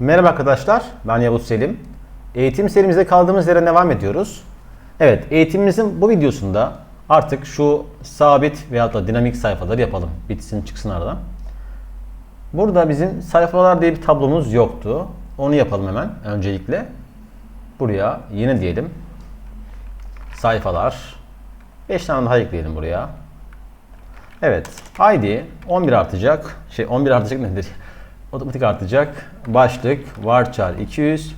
Merhaba arkadaşlar, ben Yavuz Selim. Eğitim serimize kaldığımız yerden devam ediyoruz. Evet, eğitimimizin bu videosunda artık şu sabit veyahut da dinamik sayfaları yapalım. Bitsin çıksın aradan. Burada bizim sayfalar diye bir tablomuz yoktu. Onu yapalım hemen öncelikle. Buraya yeni diyelim. Sayfalar. 5 tane daha ekleyelim buraya. Evet. ID 11 artacak. Şey 11 artacak nedir? Otomatik artacak. Başlık varchar 200.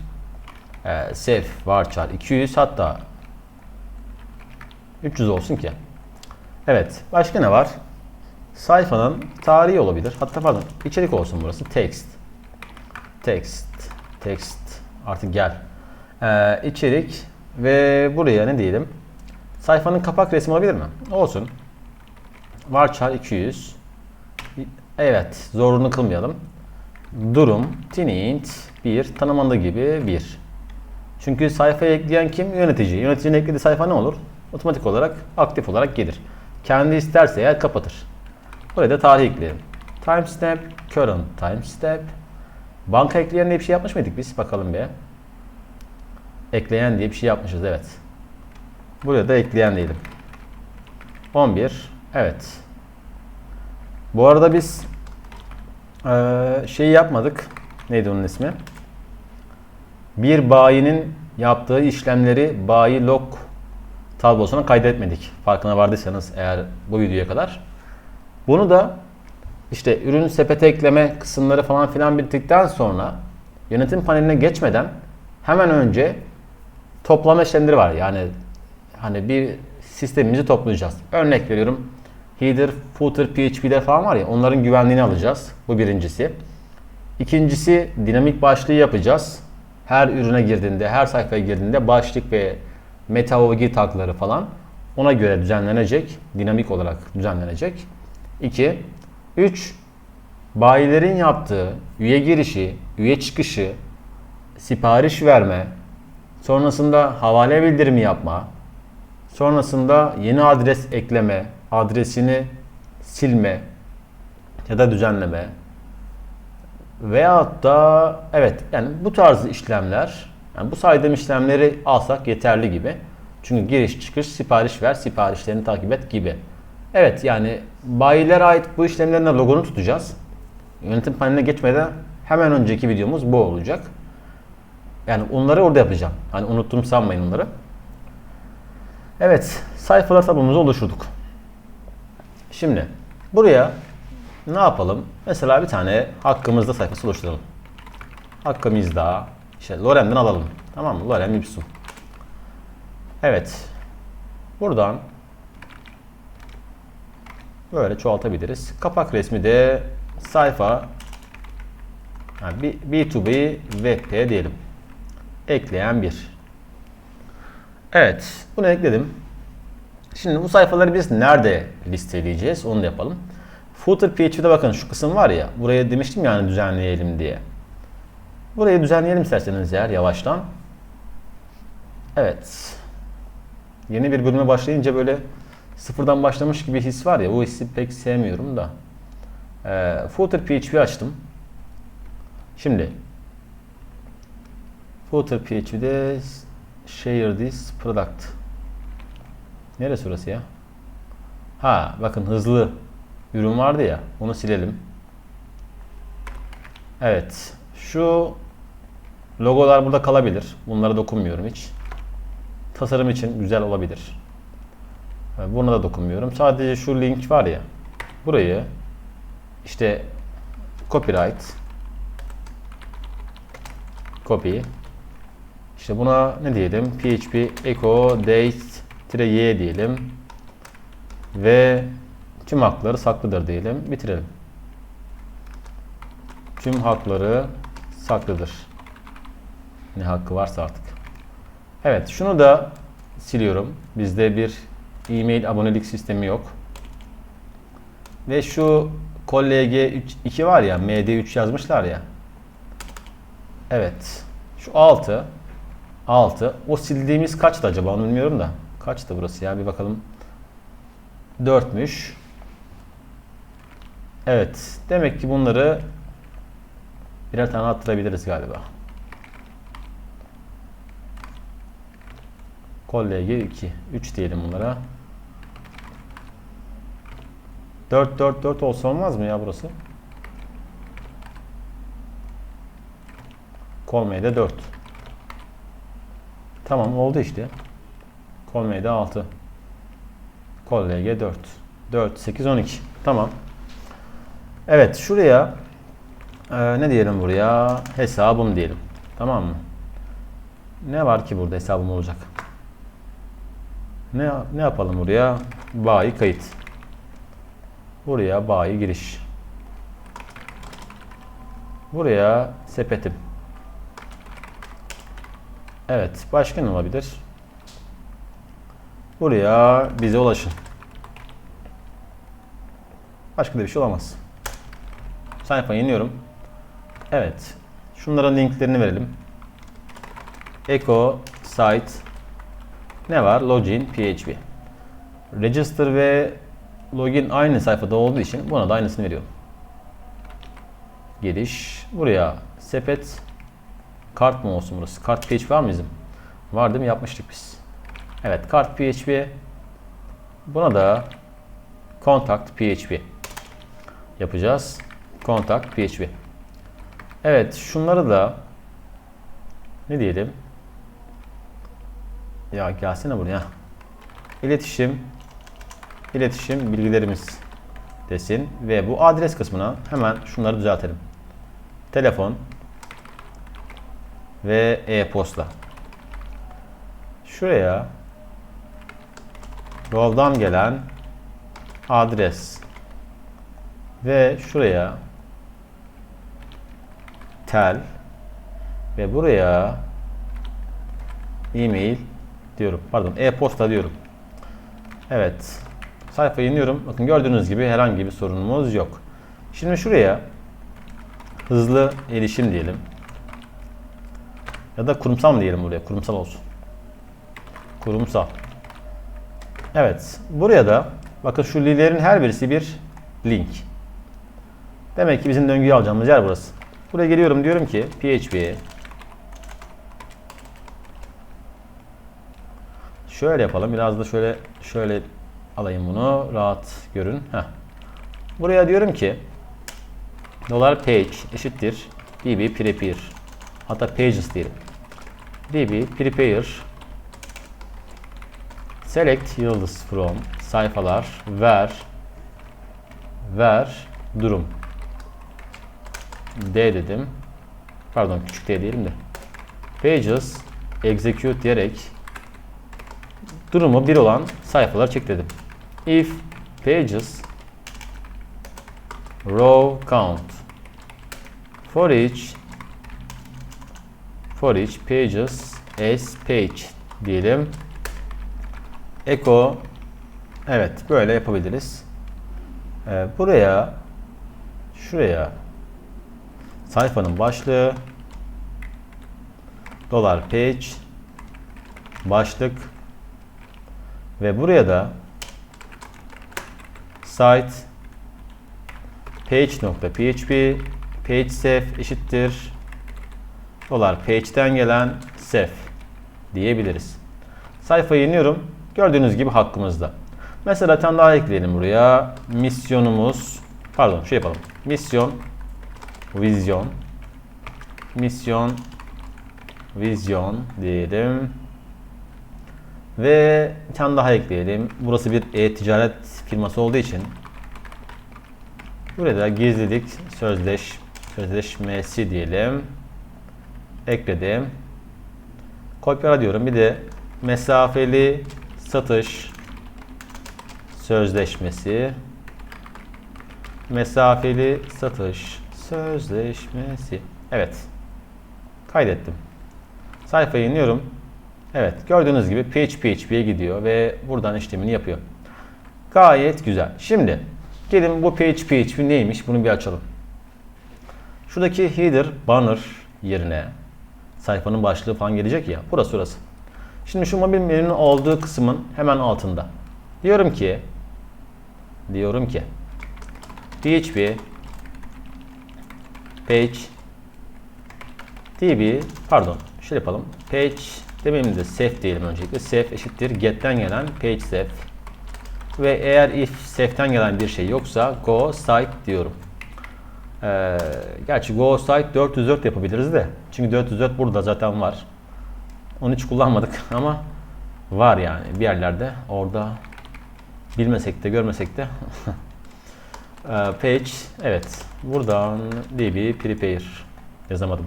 E, sef varchar 200 hatta 300 olsun ki. Evet. Başka ne var? Sayfanın tarihi olabilir. Hatta pardon içerik olsun burası. Text. Text. Text. Artık gel. Ee, içerik ve buraya ne diyelim? Sayfanın kapak resmi olabilir mi? Olsun. Varchar 200. Evet. Zorunlu kılmayalım. Durum. Tinint. 1. Tanımanda gibi 1. Çünkü sayfaya ekleyen kim? Yönetici. Yöneticinin eklediği sayfa ne olur? Otomatik olarak aktif olarak gelir. Kendi isterse eğer kapatır. Buraya da tarih ekleyelim. Timestamp, current timestamp. Banka ekleyen diye bir şey yapmış mıydık biz? Bakalım bir. Ekleyen diye bir şey yapmışız evet. Buraya da ekleyen diyelim. 11. Evet. Bu arada biz eee şeyi yapmadık. Neydi onun ismi? Bir bayinin yaptığı işlemleri bayi log tablosuna kaydetmedik. Farkına vardıysanız eğer bu videoya kadar. Bunu da işte ürün sepete ekleme kısımları falan filan bittikten sonra yönetim paneline geçmeden hemen önce toplama işlemleri var. Yani hani bir sistemimizi toplayacağız. Örnek veriyorum. Header, footer, PHP'ler falan var ya onların güvenliğini alacağız. Bu birincisi. İkincisi dinamik başlığı yapacağız. Her ürüne girdiğinde, her sayfaya girdiğinde başlık ve meta OG tagları falan ona göre düzenlenecek. Dinamik olarak düzenlenecek. 2. 3. Bayilerin yaptığı üye girişi, üye çıkışı, sipariş verme, sonrasında havale bildirimi yapma, sonrasında yeni adres ekleme, adresini silme ya da düzenleme veyahut da evet yani bu tarz işlemler yani bu saydığım işlemleri alsak yeterli gibi. Çünkü giriş çıkış sipariş ver siparişlerini takip et gibi. Evet yani bayilere ait bu işlemlerin de logonu tutacağız. Yönetim paneline geçmeden hemen önceki videomuz bu olacak. Yani onları orada yapacağım. Hani unuttum sanmayın onları. Evet sayfalar tablomuzu oluşturduk. Şimdi buraya ne yapalım? Mesela bir tane hakkımızda sayfası oluşturalım. Hakkımızda işte Lorem'den alalım. Tamam mı? Lorem ipsum. Evet. Buradan böyle çoğaltabiliriz. Kapak resmi de sayfa yani B2B web diyelim. Ekleyen bir. Evet. Bunu ekledim. Şimdi bu sayfaları biz nerede listeleyeceğiz? Onu da yapalım. Footer PHP'de bakın şu kısım var ya. Buraya demiştim yani düzenleyelim diye. Burayı düzenleyelim isterseniz eğer yavaştan. Evet. Yeni bir bölüme başlayınca böyle sıfırdan başlamış gibi his var ya. O hissi pek sevmiyorum da. Ee, Footer PHP açtım. Şimdi Footer PHP'de Share this product. Neresi orası ya? Ha bakın hızlı ürün vardı ya. Onu silelim. Evet. Şu logolar burada kalabilir. Bunlara dokunmuyorum hiç. Tasarım için güzel olabilir. Buna da dokunmuyorum. Sadece şu link var ya. Burayı işte copyright copy işte buna ne diyelim? PHP echo date y diyelim. Ve tüm hakları saklıdır diyelim. Bitirelim. Tüm hakları saklıdır. Ne hakkı varsa artık. Evet şunu da siliyorum. Bizde bir e-mail abonelik sistemi yok. Ve şu collg 2 var ya md3 yazmışlar ya. Evet. Şu 6 6. O sildiğimiz kaçtı acaba onu bilmiyorum da. Kaçtı burası ya bir bakalım. 4'müş. Evet. Demek ki bunları Birer tane attırabiliriz galiba. Kol LG 2. 3 diyelim bunlara. 4 4 4 olsa olmaz mı ya burası? Kol MD 4. Tamam oldu işte. Kol MD 6. Kol LG 4. 4 8 12. Tamam. Evet şuraya e, ne diyelim buraya? Hesabım diyelim. Tamam mı? Ne var ki burada hesabım olacak? Ne ne yapalım buraya? Bayi kayıt. Buraya bayi giriş. Buraya sepetim. Evet, başka ne olabilir? Buraya bize ulaşın. Başka da bir şey olamaz. Sayfayı iniyorum. Evet. Şunlara linklerini verelim. Echo site ne var? Login PHP. Register ve login aynı sayfada olduğu için buna da aynısını veriyorum. Giriş. Buraya sepet kart mı olsun burası? Kart PHP var mı bizim? Var değil mi? Yapmıştık biz. Evet kart PHP. Buna da contact PHP yapacağız. Contact PHP. Evet şunları da ne diyelim? Ya gelsene buraya. İletişim iletişim bilgilerimiz desin ve bu adres kısmına hemen şunları düzeltelim. Telefon ve e-posta. Şuraya yoldan gelen adres ve şuraya tel ve buraya e-mail diyorum. Pardon e-posta diyorum. Evet. Sayfayı iniyorum. Bakın gördüğünüz gibi herhangi bir sorunumuz yok. Şimdi şuraya hızlı erişim diyelim. Ya da kurumsal mı diyelim buraya? Kurumsal olsun. Kurumsal. Evet. Buraya da bakın şu lilerin her birisi bir link. Demek ki bizim döngüyü alacağımız yer burası. Buraya geliyorum diyorum ki PHP Şöyle yapalım. Biraz da şöyle şöyle alayım bunu. Rahat görün. Heh. Buraya diyorum ki dolar page eşittir db prepare hatta pages diyelim. db prepare select yıldız from sayfalar ver ver durum d dedim. Pardon küçük d diyelim de. Pages execute diyerek durumu 1 olan sayfaları çek dedim. If pages row count for each for each pages as page diyelim. Echo evet böyle yapabiliriz. Ee, buraya şuraya. Sayfanın başlığı. Dolar page. Başlık. Ve buraya da site. Page.php page sef eşittir. Dolar page'den gelen sef diyebiliriz. Sayfayı iniyorum. Gördüğünüz gibi hakkımızda. Mesela bir tane daha ekleyelim buraya. Misyonumuz pardon şey yapalım. Misyon vizyon misyon vizyon diyelim. Ve bir tane daha ekleyelim. Burası bir e-ticaret firması olduğu için burada gizlilik sözleş sözleşmesi diyelim. Ekledim. Kopyala diyorum. Bir de mesafeli satış sözleşmesi mesafeli satış sözleşmesi. Evet. Kaydettim. Sayfayı iniyorum. Evet gördüğünüz gibi PHP PHP'ye gidiyor ve buradan işlemini yapıyor. Gayet güzel. Şimdi gelin bu PHP PHP neymiş bunu bir açalım. Şuradaki header banner yerine sayfanın başlığı falan gelecek ya. Burası orası. Şimdi şu mobil menünün olduğu kısmın hemen altında. Diyorum ki diyorum ki PHP page db pardon şöyle yapalım. Page demeyelim de sef diyelim öncelikle. Sef eşittir get'ten gelen page sef. Ve eğer if sef'ten gelen bir şey yoksa go site diyorum. Ee, gerçi go site 404 yapabiliriz de. Çünkü 404 burada zaten var. Onu hiç kullanmadık ama var yani. Bir yerlerde orada bilmesek de görmesek de. Ee, page evet. Buradan db prepare yazamadım.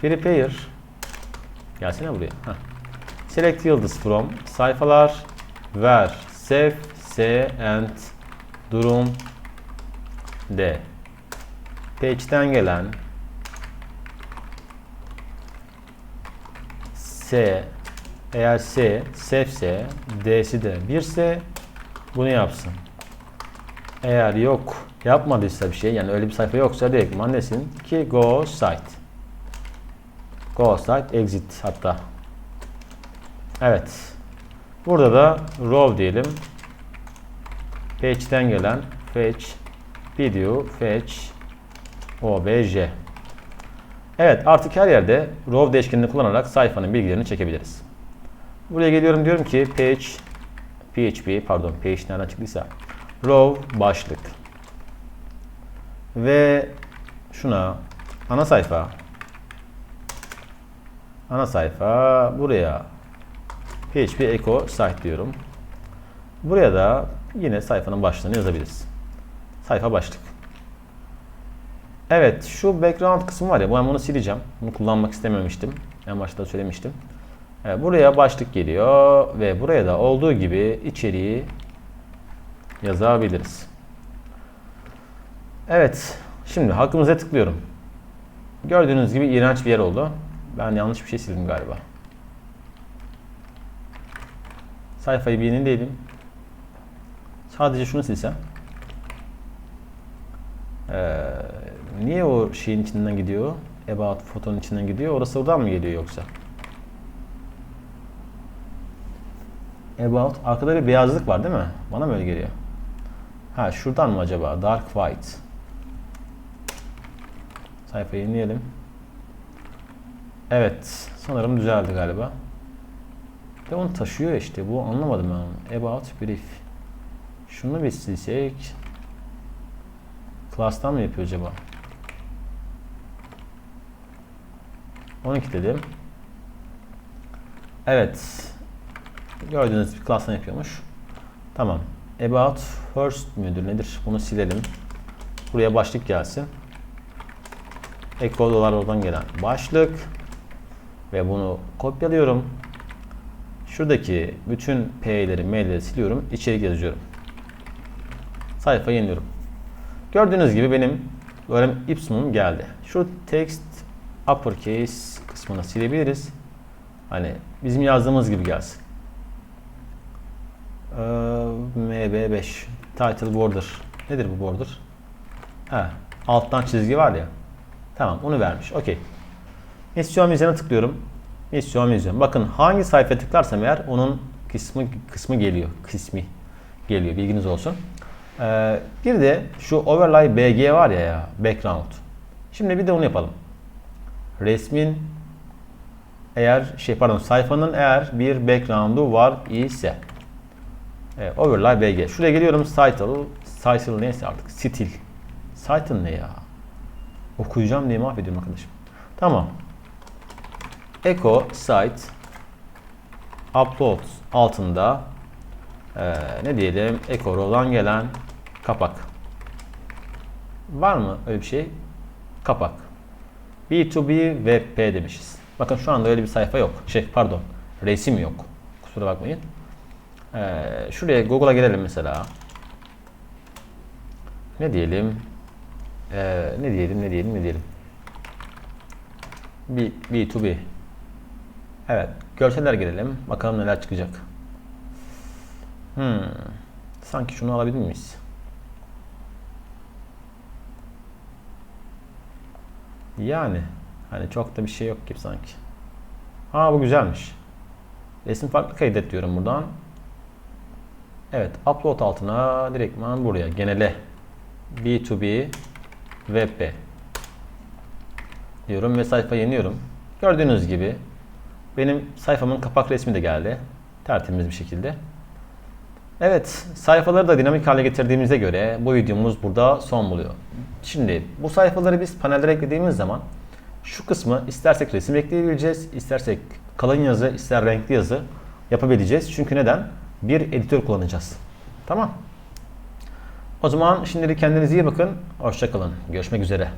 Prepare. Gelsene buraya. Heh. select yıldız from. Sayfalar ver. Save s and durum d. Page'den gelen Eğer S sefse D'si de 1 ise bunu yapsın. Eğer yok yapmadıysa bir şey yani öyle bir sayfa yoksa direktman desin ki go site. Go site exit hatta. Evet. Burada da row diyelim. Page'den gelen fetch video fetch obj. Evet artık her yerde row değişkenini kullanarak sayfanın bilgilerini çekebiliriz. Buraya geliyorum diyorum ki page php pardon page nereden çıktıysa row başlık ve şuna ana sayfa ana sayfa buraya php echo site diyorum. Buraya da yine sayfanın başlığını yazabiliriz. Sayfa başlık. Evet şu background kısmı var ya ben bunu sileceğim. Bunu kullanmak istememiştim. En başta söylemiştim. Evet, buraya başlık geliyor ve buraya da olduğu gibi içeriği yazabiliriz. Evet şimdi hakkımıza tıklıyorum. Gördüğünüz gibi iğrenç bir yer oldu. Ben yanlış bir şey sildim galiba. Sayfayı bir yenileyelim. Sadece şunu silsem. Ee, niye o şeyin içinden gidiyor? About fotonun içinden gidiyor. Orası oradan mı geliyor yoksa? About. Arkada bir beyazlık var değil mi? Bana mı öyle geliyor? Ha şuradan mı acaba? Dark white. Sayfayı yenileyelim. Evet. Sanırım düzeldi galiba. Ve onu taşıyor işte. Bu anlamadım ben. About brief. Şunu bir silsek. Class'tan mı yapıyor acaba? 12 dedim. Evet. Gördüğünüz bir class'tan yapıyormuş. Tamam. About first müdür nedir? Bunu silelim. Buraya başlık gelsin. Echo dolar oradan gelen başlık. Ve bunu kopyalıyorum. Şuradaki bütün P'leri, M'leri siliyorum. İçerik yazıyorum. Sayfa yeniliyorum. Gördüğünüz gibi benim öğrenme ipsumum geldi. Şu text uppercase kısmını silebiliriz. Hani bizim yazdığımız gibi gelsin. Ee, MB5 title border. Nedir bu border? Ha, alttan çizgi var ya. Tamam, onu vermiş. Okey. Misyon vizyona tıklıyorum. Misyon vizyon. Bakın hangi sayfaya tıklarsam eğer onun kısmı kısmı geliyor. Kısmı geliyor. Bilginiz olsun. Ee, bir de şu overlay BG var ya ya background. Şimdi bir de onu yapalım. Resmin eğer şey pardon sayfanın eğer bir background'u var ise evet, overlay BG. Şuraya geliyorum title title neyse artık stil. Title ne ya? Okuyacağım diye mahvediyorum arkadaşım. Tamam. Echo site upload altında ee, ne diyelim Echo Row'dan gelen kapak. Var mı öyle bir şey? Kapak. B2B WebP demişiz. Bakın şu anda öyle bir sayfa yok. Şey pardon. Resim yok. Kusura bakmayın. Ee, şuraya Google'a gelelim mesela. Ne diyelim? Ee, ne diyelim, ne diyelim, ne diyelim? B, B2B. Evet. Görseller girelim. Bakalım neler çıkacak. Hmm. Sanki şunu alabilir miyiz? Yani hani çok da bir şey yok gibi sanki. Ha bu güzelmiş. Resim farklı kaydet diyorum buradan. Evet, upload altına direktman buraya genele B2B WebP. diyorum ve sayfayı yeniyorum. Gördüğünüz gibi benim sayfamın kapak resmi de geldi. Tertemiz bir şekilde. Evet, sayfaları da dinamik hale getirdiğimize göre bu videomuz burada son buluyor. Şimdi bu sayfaları biz panellere eklediğimiz zaman şu kısmı istersek resim ekleyebileceğiz, istersek kalın yazı, ister renkli yazı yapabileceğiz. Çünkü neden? Bir editör kullanacağız. Tamam. O zaman şimdilik kendinize iyi bakın. Hoşçakalın. Görüşmek üzere.